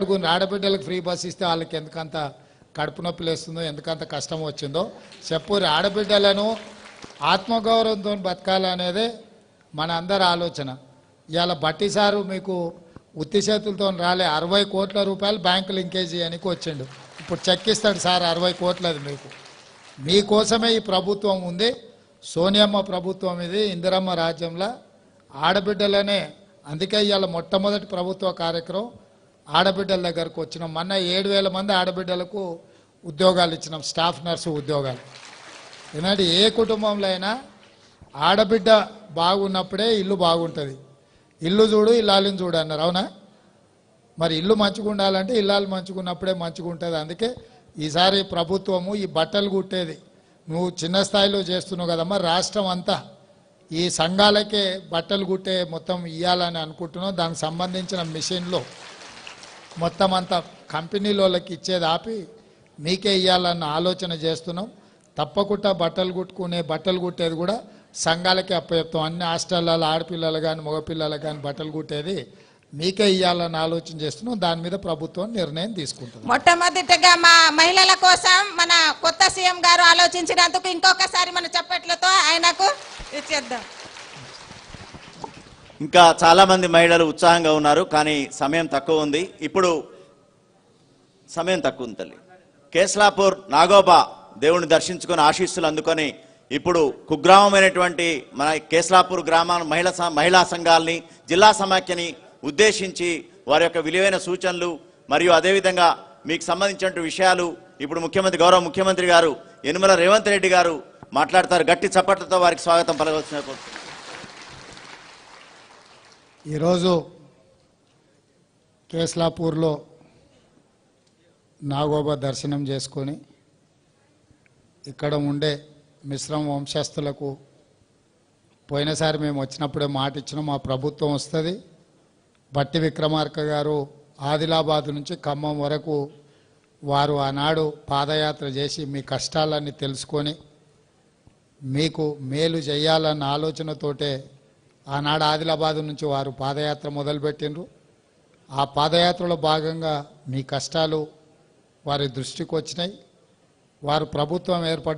నలుగురు ఆడబిడ్డలకు free bus ఇస్తే వాళ్ళకి ఎందుకంత కడుపు నొప్పి లేస్తుందో ఎందుకంత కష్టం వచ్చిందో? చెప్పురి ఆడబిడ్డలను ఆత్మగౌరవంతో బతకాలనేదే మన అందరి ఆలోచన. ఇవాళ బట్టి సారు మీకు ఉత్తి చేతులతో రాలే అరవై కోట్ల రూపాయలు బ్యాంకు లింకేజ్ చేయడానికి వచ్చిండు. ఇప్పుడు చెక్ ఇస్తాడు సార్ అరవై కోట్లది మీకు. మీకోసమే ఈ ప్రభుత్వం ఉంది. సోనియమ్మ ప్రభుత్వం ఇది ఇందిరమ్మ రాజ్యంలో ఆడబిడ్డలనే. అందుకే ఇవాళ మొట్టమొదటి ప్రభుత్వ కార్యక్రమం ఆడబిడ్డల దగ్గరకు వచ్చినాం. మొన్న ఏడు వేల మంది ఆడబిడ్డలకు ఉద్యోగాలు ఇచ్చినాం. స్టాఫ్ నర్సు ఉద్యోగాలు. ఎందుకంటే ఏ కుటుంబంలో అయినా ఆడబిడ్డ బాగున్నప్పుడే ఇల్లు బాగుంటుంది. ఇల్లు చూడు ఇల్లాలని చూడు అన్నారు. అవునా? మరి ఇల్లు మంచిగా ఉండాలంటే ఇల్లాలు మంచిగా ఉన్నప్పుడే మంచిగా ఉంటుంది అందుకే ఈసారి ప్రభుత్వము ఈ బట్టలు కుట్టేది. నువ్వు చిన్న స్థాయిలో చేస్తున్నావు కదమ్మా రాష్ట్రం అంతా ఈ సంఘాలకే బట్టలు కుట్టే మొత్తం ఇవ్వాలని అనుకుంటున్నావు. దానికి సంబంధించిన మిషన్లో మొత్తం అంతా కంపెనీలోకి ఇచ్చేది ఆపి మీకే ఇవ్వాలన్న ఆలోచన చేస్తున్నాం. తప్పకుండా బట్టలు కుట్టుకునే బట్టలు కుట్టేది కూడా సంఘాలకే అప్పచెప్తాం. అన్ని హాస్టళ్ళలో ఆడపిల్లలు కానీ మగపిల్లలు కానీ బట్టలు కుట్టేది మీకే ఇవ్వాలని ఆలోచన చేస్తున్నాం. దాని మీద ప్రభుత్వం నిర్ణయం తీసుకుంటుంది. మొట్టమొదటిగా మా మహిళల కోసం మన కొత్త సీఎం గారు ఆలోచించినందుకు ఇంకొకసారి మన చప్పట్లతో ఆయనకు ఇచ్చేద్దాం. ఇంకా చాలామంది మహిళలు ఉత్సాహంగా ఉన్నారు కానీ సమయం తక్కువ ఉంది ఇప్పుడు సమయం తక్కువ ఉంది తల్లి కేస్లాపూర్ నాగోబా దేవుని దర్శించుకొని ఆశీస్సులు అందుకొని ఇప్పుడు కుగ్రామమైనటువంటి మన కేస్లాపూర్ గ్రామ మహిళా మహిళా సంఘాలని జిల్లా సమాఖ్యని ఉద్దేశించి వారి యొక్క విలువైన సూచనలు మరియు అదేవిధంగా మీకు సంబంధించిన విషయాలు ఇప్పుడు ముఖ్యమంత్రి గౌరవ ముఖ్యమంత్రి గారు యనుమల రేవంత్ రెడ్డి గారు మాట్లాడతారు గట్టి చప్పట్లతో వారికి స్వాగతం పలకవలసిన కోరుతున్నాను. ఈరోజు కేస్లాపూర్లో నాగోబా దర్శనం చేసుకొని ఇక్కడ ఉండే మిశ్రమ వంశస్థులకు పోయినసారి మేము వచ్చినప్పుడే మాట ఇచ్చినాం మా ప్రభుత్వం వస్తుంది. బట్టి విక్రమార్క గారు ఆదిలాబాద్ నుంచి ఖమ్మం వరకు వారు ఆనాడు పాదయాత్ర చేసి మీ కష్టాలన్నీ తెలుసుకొని మీకు మేలు చేయాలన్న ఆలోచనతోటే ఆనాడు ఆదిలాబాద్ నుంచి వారు పాదయాత్ర మొదలుపెట్టిండ్రు. ఆ పాదయాత్రలో భాగంగా మీ కష్టాలు వారి దృష్టికి వచ్చినాయి. వారు ప్రభుత్వం ఏర్పడ్డ